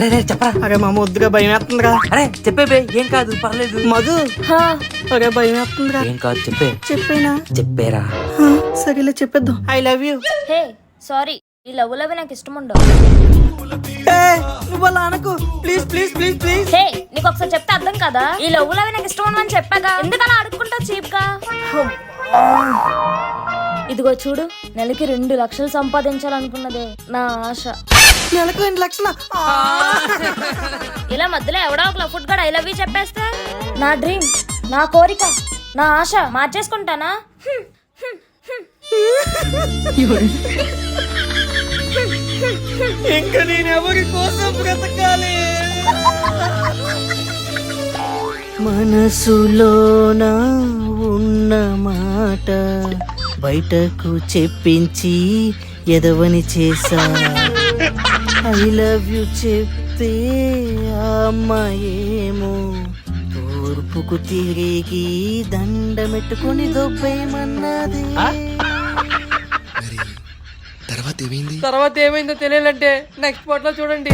రే రే చెప్పరా. అరే మామ వద్దుగా భయం వేస్తుందిరా. అరే చెప్పే బే ఏం కాదు పర్లేదు. మధు. అరే భయం వేస్తుందిరా. ఏం కాదు చెప్పే. చెప్పేనా? చెప్పేరా. హా, సరేలే చెప్పేద్దాం. I love you. Hey sorry ఈ లవ్ లవ్ నాకు ఇష్టం ఉండవు. నువ్వు అలా అనకు. Please please please please. Hey నీకు ఒకసారి చెప్తే అర్థం కదా? ఈ లవ్ లవ్ నాకు ఇష్టం ఉండవని చెప్పాక ఎందుకు అలా అడుక్కుంటావు చీప్గా ఇదిగో చూడు నెలకి రెండు లక్షలు సంపాదించాలనుకున్నదే నా ఆశ. నెలకు రెండు లక్షల. ఇలా మధ్యలో ఎవడో ఒక ఫుడ్ కూడా ఐ లవ్ యూ చెప్పేస్తే? నా డ్రీమ్ నా కోరిక నా ఆశ మార్చేసుకుంటానా. ఇంకా నేను ఎవరి కోసం బ్రతకాలి? మనసులోన ఉన్న మాట బయటకు చెప్పించి ఎదవని చేసా ఐ లవ్ యు చెప్తే అమ్మాయేమో. తూర్పుకు తిరిగి దండమెట్టుకుని దొబ్బేయమన్నది తర్వాత ఏమైంది? తర్వాత ఏమైందో తెలియాలంటే నెక్స్ట్ పార్ట్లో చూడండి.